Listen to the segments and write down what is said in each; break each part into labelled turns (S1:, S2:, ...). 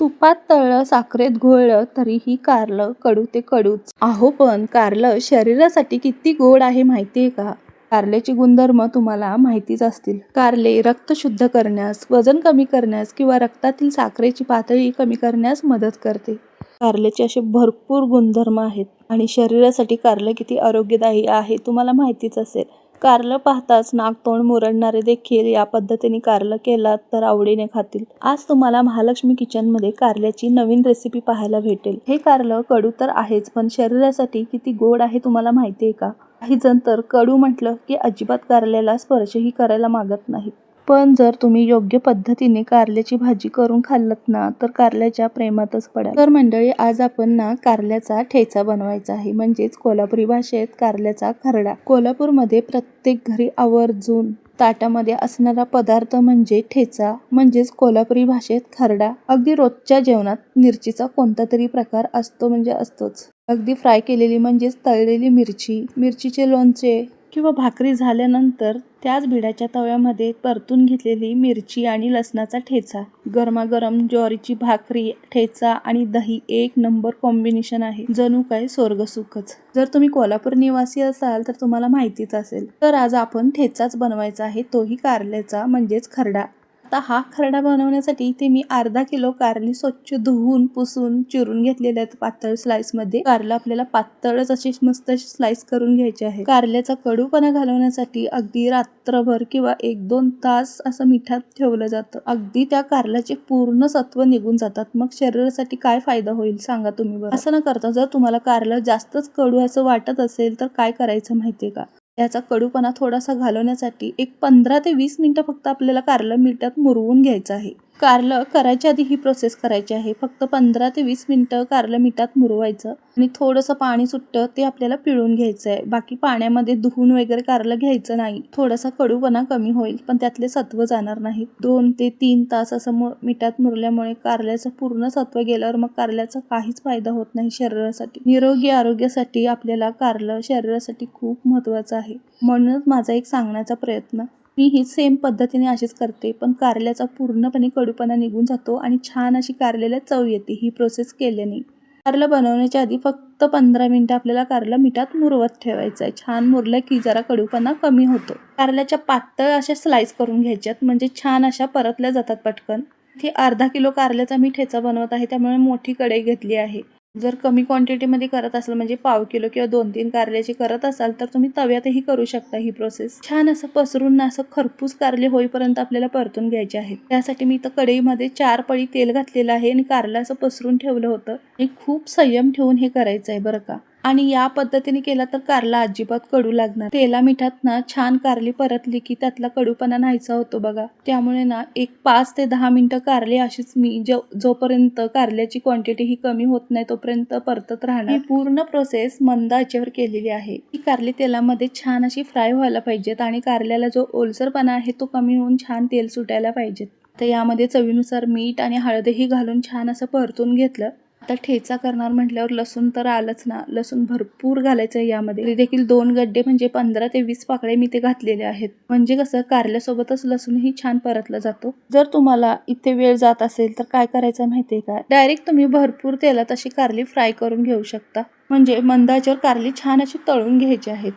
S1: तुपात तळलं साखरेत घोळलं तरीही कारलं कडू ते कडूच. अहो पण कारलं शरीरासाठी किती गोड आहे माहितीये का? कारल्याचे गुणधर्म तुम्हाला माहितीच असतील. कारले रक्त शुद्ध करण्यास वजन कमी करण्यास किंवा रक्तातील साखरेची पातळी कमी करण्यास मदत करते. कारल्याचे असे भरपूर गुणधर्म आहेत आणि शरीरासाठी कारलं किती आरोग्यदायी आहे तुम्हाला माहितीच असेल. कारलं पाहताच नाक तोंड मुरडणारे देखील या पद्धतीने कारलं केलात तर आवडीने खातील. आज तुम्हाला महालक्ष्मी किचनमध्ये कारल्याची नवीन रेसिपी पाहायला भेटेल. हे कारलं कडू तर आहेच पण शरीरासाठी किती गोड आहे तुम्हाला माहिती आहे का? काही जण तर कडू म्हटलं की अजिबात कारल्याला स्पर्शही करायला मागत नाहीत. पण जर तुम्ही योग्य पद्धतीने कारल्याची भाजी करून खाल्लत ना तर कारल्याच्या प्रेमातच पडाल. तर मंडळी आज आपण ना कारल्याचा ठेचा बनवायचा आहे. म्हणजेच कोल्हापुरी भाषेत कारल्याचा खरडा. कोल्हापूरमध्ये प्रत्येक घरी आवर्जून ताटामध्ये असणारा पदार्थ म्हणजे ठेचा म्हणजेच कोल्हापुरी भाषेत खरडा. अगदी रोजच्या जेवणात मिरचीचा कोणता तरी प्रकार असतो म्हणजे असतोच. अगदी फ्राय केलेली म्हणजेच तळलेली मिरची मिरचीचे लोणचे किंवा भाकरी झाल्यानंतर त्याच भिड्याच्या तव्यामध्ये परतून घेतलेली मिरची आणि लसणाचा ठेचा. गरमागरम ज्वारीची भाकरी ठेचा आणि दही एक नंबर कॉम्बिनेशन आहे. जणू काय स्वर्गसुखच जर तुम्ही कोल्हापूर निवासी असाल तर तुम्हाला माहितीच असेल. तर आज आपण ठेचाच बनवायचा आहे तोही कारल्याचा म्हणजेच खरडा. आता हा खरडा बनवण्यासाठी इथे मी अर्धा किलो कारली स्वच्छ धुवून पुसून चिरून घेतलेले आहेत पातळ स्लाइसमध्ये. कारला आपल्याला पातळच असे मस्त स्लाइस करून घ्यायचे आहे. कारल्याचा कडूपणा घालवण्यासाठी अगदी रात्रभर किंवा एक दोन तास असं मिठात ठेवलं जातं. अगदी त्या कारल्याचे पूर्ण सत्व निघून जातात. मग शरीरासाठी काय फायदा होईल सांगा तुम्ही बरं. असं न करता जर तुम्हाला कारलं जास्तच कडू असं वाटत असेल तर काय करायचं माहितीये का? याचा कडूपणा थोडासा घालवण्यासाठी एक पंधरा ते वीस मिनटं फक्त आपल्याला कारलं मिठात मुरवून घ्यायचं आहे. कारलं करायच्या आधी ही प्रोसेस करायची आहे. फक्त पंधरा ते वीस मिनटं कारलं मिठात मुरवायचं आणि थोडंसं पाणी सुटतं ते आपल्याला पिळून घ्यायचं आहे बाकी पाण्यामध्ये धुवून वगैरे कारलं घ्यायचं नाही. थोडासा कडूपणा कमी होईल पण त्यातले सत्व जाणार नाहीत. दोन ते तीन तास असं मु मिठात मुरल्यामुळे कारल्याचं पूर्ण सत्व गेल्यावर मग कारल्याचा काहीच फायदा होत नाही शरीरासाठी. निरोगी आरोग्यासाठी आपल्याला कारलं शरीरासाठी खूप महत्वाचं आहे. म्हणूनच माझा एक सांगण्याचा प्रयत्न मी ही सेम पद्धतीने अशीच करते पण कारल्याचा पूर्णपणे कडूपणा निघून जातो आणि छान अशी कारल्याला चव येते ही प्रोसेस केल्याने. कारलं बनवण्याच्या आधी फक्त पंधरा मिनटं आपल्याला कारलं मिठात मुरवत ठेवायचं आहे. छान मुरलं की जरा कडूपणा कमी होतो. कारल्याच्या पातळ अशा स्लाईस करून घ्यायच्यात म्हणजे छान अशा परतल्या जातात पटकन. इथे अर्धा किलो कारल्याचा मी ठेचा बनवत आहे त्यामुळे मोठी कढई घेतली आहे. जर कमी क्वांटिटीमध्ये करत असाल म्हणजे पाव किलो किंवा दोन तीन कारल्याची करत असाल तर तुम्ही तव्यातही करू शकता ही प्रोसेस छान असं पसरून असं खरपूस कारले होईपर्यंत आपल्याला परतून घ्यायचे आहेत. त्यासाठी मी इथं कढईमध्ये चार पळी तेल घातलेलं आहे आणि कारलं असं पसरून ठेवलं होतं. आणि खूप संयम ठेवून हे करायचं आहे बरं का. आणि या पद्धतीने केला तर कारला अजिबात कडू लागणार. तेला मिठात ना छान कारली परतली की त्यातला कडूपणा नाहीसा होतो बघा. त्यामुळे ना एक पाच ते दहा मिनटं कारली अशीच मी जो जोपर्यंत कारल्याची क्वांटिटी ही कमी होत नाही तोपर्यंत परतत राहणार. पूर्ण प्रोसेस मंद आचेवर केलेली आहे. ही कारली तेलामध्ये छान अशी फ्राय व्हायला पाहिजेत आणि कारल्याला जो ओलसरपणा आहे तो कमी होऊन छान तेल सुटायला पाहिजेत. तर यामध्ये चवीनुसार मीठ आणि हळदही घालून छान असं परतून घेतलं. आता ठेचा करणार म्हटल्यावर लसूण तर आलंच ना. लसूण भरपूर घालायचं आहे यामध्ये देखील दोन गड्डे म्हणजे पंधरा ते वीस पाकळे मी ते घातलेले आहेत. म्हणजे कसं कारल्यासोबतच लसूणही छान परतला जातो. जर तुम्हाला इथे वेळ जात असेल तर काय करायचं माहितीये का? डायरेक्ट तुम्ही भरपूर तेलात अशी कारली फ्राय करून घेऊ शकता. म्हणजे मंदाच्यावर कारली छान अशी तळून घ्यायची आहेत.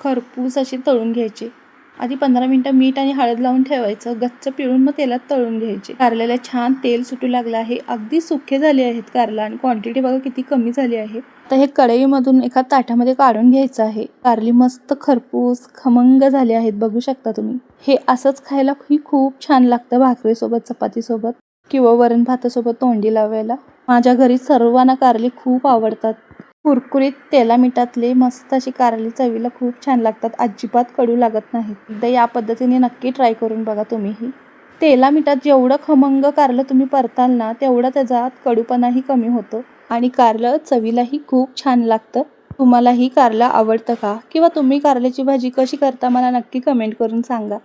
S1: खरपूस अशी तळून घ्यायची. आधी पंधरा मिनटं मीठ आणि हळद लावून ठेवायचं. गच्च पिळून मग तेलात तळून घ्यायचे. कारल्याला छान तेल सुटू लागलं आहे. अगदी सुखे झाले आहेत कारला आणि क्वांटिटी बघा किती कमी झाली आहे. आता हे कढईमधून एका ताटामध्ये काढून घ्यायचं आहे. कारली मस्त खरपूस खमंग झाले आहेत. बघू शकता तुम्ही. हे असंच खायला ही खूप छान लागतं भाकरीसोबत चपातीसोबत किंवा वरण भातासोबत तोंडी लावायला. माझ्या घरी सर्वांना कारली खूप आवडतात. कुरकुरीत तेलामिठातले मस्त अशी कारली चवीला खूप छान लागतात. अजिबात कडू लागत नाही. एकदा या पद्धतीने नक्की ट्राय करून बघा तुम्हीही तेलामिठात जेवढं खमंग कारलं तुम्ही परताल ना तेवढं त्याचा कडूपणाही कमी होतो. आणि कारलं चवीलाही खूप छान लागतं. तुम्हालाही कारलं आवडतं का? किंवा तुम्ही कारल्याची भाजी कशी करता मला नक्की कमेंट करून सांगा.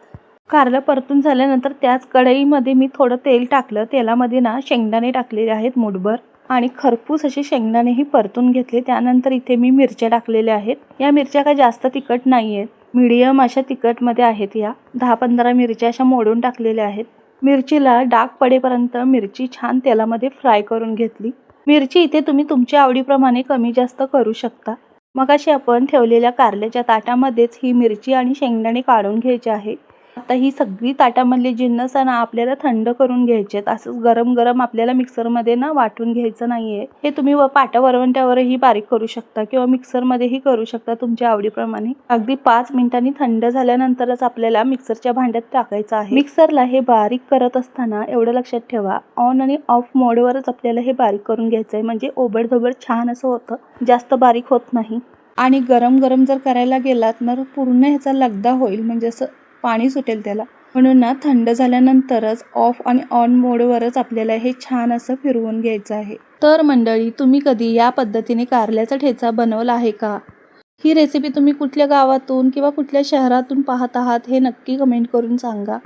S1: कारलं परतून झाल्यानंतर त्याच कढईमध्ये मी थोडं तेल टाकलं. तेलामध्ये ना शेंगदाणे टाकलेले आहेत मुठभर. आणि खरपूस असे शेंगदाणेही परतून घेतले. त्यानंतर इथे मी मिरच्या टाकलेल्या आहेत. या मिरच्या काय जास्त तिखट नाही आहेत मिडियम अशा तिखटमध्ये आहेत या. दहा पंधरा मिरच्या अशा मोडून टाकलेल्या आहेत. मिरचीला डाग पडेपर्यंत मिरची छान तेलामध्ये फ्राय करून घेतली. मिरची इथे तुम्ही तुमच्या आवडीप्रमाणे कमी जास्त करू शकता. मग अशी आपण ठेवलेल्या कारल्याच्या ताटामध्येच ही मिरची आणि शेंगदाणे काढून घ्यायचे आहे. आता ही सगळी ताटामधली जिन्नस आहे ना आपल्याला थंड करून घ्यायचे आहेत. असंच गरम गरम आपल्याला मिक्सरमध्ये ना वाटून घ्यायचं नाही आहे हे तुम्ही व पाटा वरवंट्यावरही बारीक करू शकता किंवा मिक्सरमध्येही करू शकता तुमच्या आवडीप्रमाणे. अगदी पाच मिनिटांनी थंड झाल्यानंतरच आपल्याला मिक्सरच्या भांड्यात टाकायचं आहे. मिक्सरला हे बारीक करत असताना एवढं लक्षात ठेवा ऑन आणि ऑफ मोडवरच आपल्याला हे बारीक करून घ्यायचं आहे. म्हणजे ओबडधोबड छान असं होतं. जास्त बारीक होत नाही. आणि गरम गरम जर करायला गेलात तर पूर्ण ह्याचा लगदा होईल. म्हणजे असं पाणी सुटेल त्याला. म्हणून ना थंड झाल्यानंतरच ऑफ आणि ऑन मोडवरच आपल्याला हे छान असं फिरवून घ्यायचं आहे. तर मंडळी तुम्ही कधी या पद्धतीने कारल्याचा ठेचा बनवला आहे का? ही रेसिपी तुम्ही कुठल्या गावातून किंवा कुठल्या शहरातून पाहत आहात हे नक्की कमेंट करून सांगा.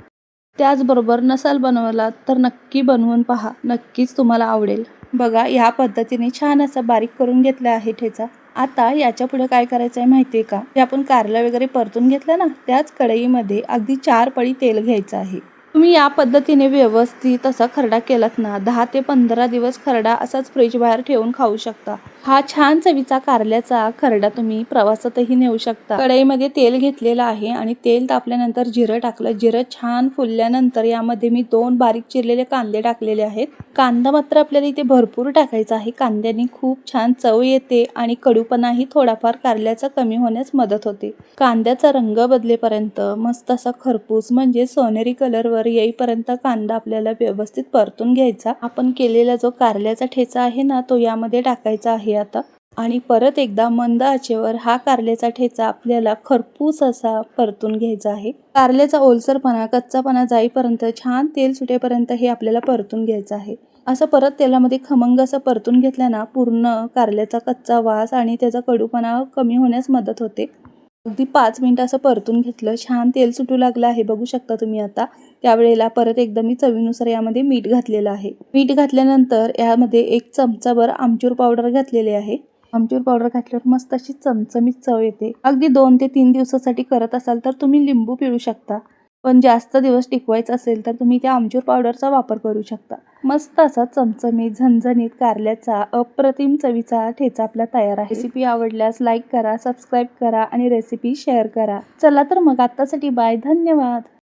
S1: त्याचबरोबर नसाल बनवला तर नक्की बनवून पहा. नक्कीच तुम्हाला आवडेल. बघा या पद्धतीने छान असा बारीक करून घेतला आहे ठेचा. आता याच्यापुढे काय करायचं आहे माहिती आहे का? हे आपण कारला वगैरे परतून घेतलं ना त्याच कढईमध्ये अगदी चार पळी तेल घ्यायचं आहे. तुम्ही या पद्धतीने व्यवस्थित असा खरडा केलात ना दहा ते पंधरा दिवस खरडा असाच फ्रीज बाहेर ठेवून खाऊ शकता. हा छान चवीचा कारल्याचा खरडा तुम्ही प्रवासातही नेऊ शकता. कढईमध्ये तेल घेतलेलं आहे आणि तेल तापल्यानंतर जिरं टाकलं. जिरं छान फुलल्यानंतर यामध्ये मी दोन बारीक चिरलेले कांदे टाकलेले आहेत. कांदा मात्र आपल्याला इथे भरपूर टाकायचा आहे. कांद्याने खूप छान चव येते आणि कडूपणाही थोडाफार कारल्याचा कमी होण्यास मदत होते. कांद्याचा रंग बदलेपर्यंत मस्त असा खरपूस म्हणजे सोनेरी कलरवर येईपर्यंत कांदा आपल्याला व्यवस्थित परतून घ्यायचा. आपण केलेला जो कारल्याचा ठेचा आहे ना तो यामध्ये टाकायचा आहे. आता. आणि परत एकदा मंद आचेवर हा कारल्याचा ठेचा आपल्याला खरपूस असा परतून घ्यायचा आहे. कारल्याचा ओलसरपणा कच्चापणा जाईपर्यंत छान तेल सुटेपर्यंत हे आपल्याला परतून घ्यायचं आहे. असं परत तेलामध्ये खमंग असं परतून घेतल्यानं पूर्ण कारल्याचा कच्चा वास आणि त्याचा कडूपणा कमी होण्यास मदत होते. अगदी पाच मिनटं असं परतून घेतलं. छान तेल सुटू लागलं आहे बघू शकता तुम्ही आता. त्यावेळेला परत एकदा मी चवीनुसार यामध्ये मीठ घातलेलं आहे. मीठ घातल्यानंतर यामध्ये एक चमचाभर आमचूर पावडर घातलेले आहे. आमचूर पावडर घातल्यावर मस्त अशी चमचमीत चव येते. अगदी दोन ते तीन दिवसासाठी करत असाल तर तुम्ही लिंबू पिळू शकता. पण जास्त दिवस टिकवायचं असेल तर तुम्ही त्या आमचूर पावडरचा वापर करू शकता. मस्त असा चमचमीत झणझणीत कारल्याचा अप्रतिम चवीचा ठेचा आपला तयार आहे. रेसिपी आवडल्यास लाईक करा सबस्क्राईब करा आणि रेसिपी शेअर करा. चला तर मग आत्तासाठी बाय धन्यवाद.